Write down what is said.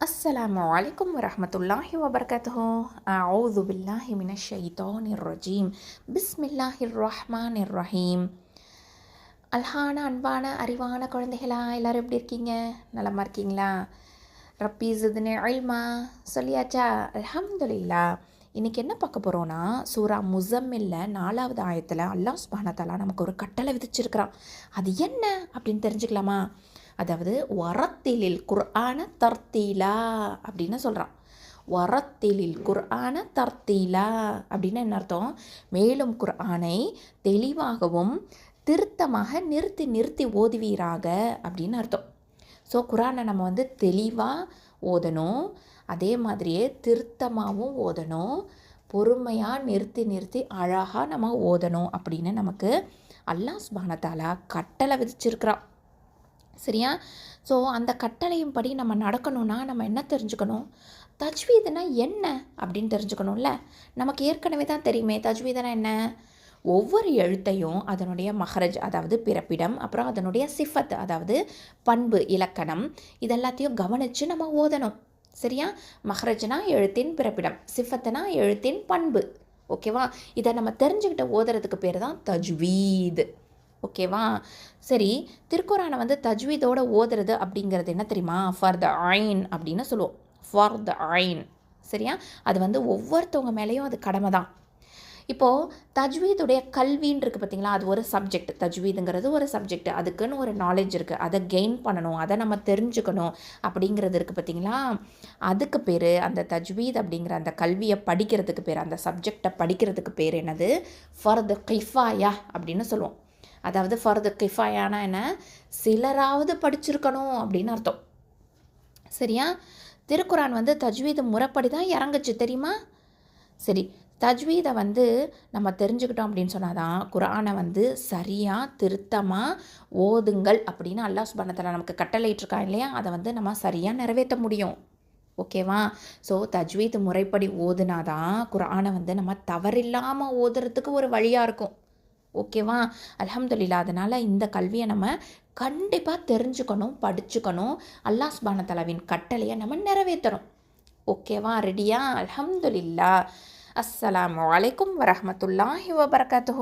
அஸ்ஸலாமு அலைக்கும் வரமத்துல்லாஹி வபர்கத்தோ அவுது பில்லாஹி மினஷ் ஷைத்தானிர் ரஜீம் பிஸ்மில்லாஹிர் ரஹ்மானிர் ரஹீம் அல்ஹான அன்பான அறிவான குழந்தைகளா எல்லாரும் எப்படி இருக்கீங்க? நலமாக இருக்கீங்களா? ரப்பீஸ் ரப்பீசுதுன்னு அழிமா சொல்லியாச்சா? அலமதுல்லா இன்றைக்கி என்ன பார்க்க போகிறோன்னா சூரா முசம்மில்ல நாலாவது ஆயத்தில் அல்லாஹ் சுபானத்தாலா நமக்கு ஒரு கட்டளை விதிச்சிருக்கிறான். அது என்ன அப்படின்னு தெரிஞ்சுக்கலாமா? அதாவது வரத்திலில் குர்ஆன தர்த்தீலா அப்படின்னு சொல்கிறான் வரத்திலில் குர்ஆன தர்த்தீலா அப்படின்னு என்ன அர்த்தம்? மேலும் குர்ஆனை தெளிவாகவும் திருத்தமாக நிறுத்தி நிறுத்தி ஓதுவீராக அப்படின்னு அர்த்தம். ஸோ குரானை நம்ம வந்து தெளிவாக ஓதணும் அதே மாதிரியே திருத்தமாகவும் ஓதணும் பொறுமையாக நிறுத்தி நிறுத்தி அழகாக நம்ம ஓதணும் அப்படின்னு நமக்கு அல்லாஹ் சுபானத்தாலா கட்டளை விதிச்சிருக்கிறான். சரியா? ஸோ அந்த கட்டளையும் படி நம்ம நடக்கணும்னா நம்ம என்ன தெரிஞ்சுக்கணும்? தஜ்வீதுனா என்ன அப்படின்னு தெரிஞ்சுக்கணும்ல. நமக்கு ஏற்கனவே தான் தெரியுமே தஜ்வீதுனா என்ன? ஒவ்வொரு எழுத்தையும் அதனுடைய மஹரஜ் அதாவது பிறப்பிடம் அப்புறம் அதனுடைய சிஃபத் அதாவது பண்பு இலக்கணம் இதெல்லாத்தையும் கவனித்து நம்ம ஓதணும். சரியா? மஹரஜ்னா எழுத்தின் பிறப்பிடம் சிஃபத்துனா எழுத்தின் பண்பு. ஓகேவா? இதை நம்ம தெரிஞ்சுக்கிட்ட ஓதுறதுக்கு பேர் தான் தஜ்வீது. ஓகேவா? சரி திருக்குறானை வந்து தஜ்வீதோட ஓதுறது அப்படிங்கிறது என்ன தெரியுமா? ஃபார் த ஐன் அப்படின்னு சொல்லுவோம். ஃபார் த ஐன் சரியா? அது வந்து ஒவ்வொருத்தவங்க மேலேயும் அது கடமை தான். இப்போது தஜ்வீதுடைய கல்வின்னு இருக்குது பார்த்தீங்களா? அது ஒரு சப்ஜெக்ட் தஜ்வீதுங்கிறது ஒரு சப்ஜெக்ட் அதுக்குன்னு ஒரு நாலேஜ் இருக்குது அதை கெயின் பண்ணணும். அதை நம்ம தெரிஞ்சுக்கணும் அப்படிங்கிறது இருக்குது பார்த்தீங்களா? அதுக்கு பேர் அந்த தஜ்வீத் அப்படிங்கிற அந்த கல்வியை படிக்கிறதுக்கு பேர் அந்த சப்ஜெக்டை படிக்கிறதுக்கு பேர் என்னது? ஃபார் த கிஃபாயா அப்படின்னு சொல்லுவோம். அதாவது ஃபர்து கிஃபாயானா என்ன சிலராவது படிச்சிருக்கணும் அப்படின்னு அர்த்தம். சரியா? திருக்குறான் வந்து தஜ்வீது முறைப்படி தான் இறங்குச்சு தெரியுமா? சரி தஜ்வீதை வந்து நம்ம தெரிஞ்சுக்கிட்டோம் அப்படின்னு சொன்னால் தான் குரானை வந்து சரியாக திருத்தமாக ஓதுங்கள் அப்படின்னு அல்லாஹ் சுபானத்தில் நமக்கு கட்டளையிட்டிருக்கான் இல்லையா? அதை வந்து நம்ம சரியாக நிறைவேற்ற முடியும். ஓகேவா? ஸோ தஜ்வீத் முறைப்படி ஓதுனா தான் குரானை வந்து நம்ம தவறில்லாமல் ஓதுறதுக்கு ஒரு வழியாக இருக்கும். ஓகேவா? அலமதுல்லா அதனால் இந்த கல்வியை நம்ம கண்டிப்பாக தெரிஞ்சுக்கணும் படிச்சுக்கணும். அல்லாஹ் சுபான தலாவின் கட்டளையை நம்ம நிறைவேற்றணும் ஓகேவா? ரெடியா அலமதுல்லா அஸ்லாம் வலைக்கம் வரமத்துல்லாஹி வபரகாத்து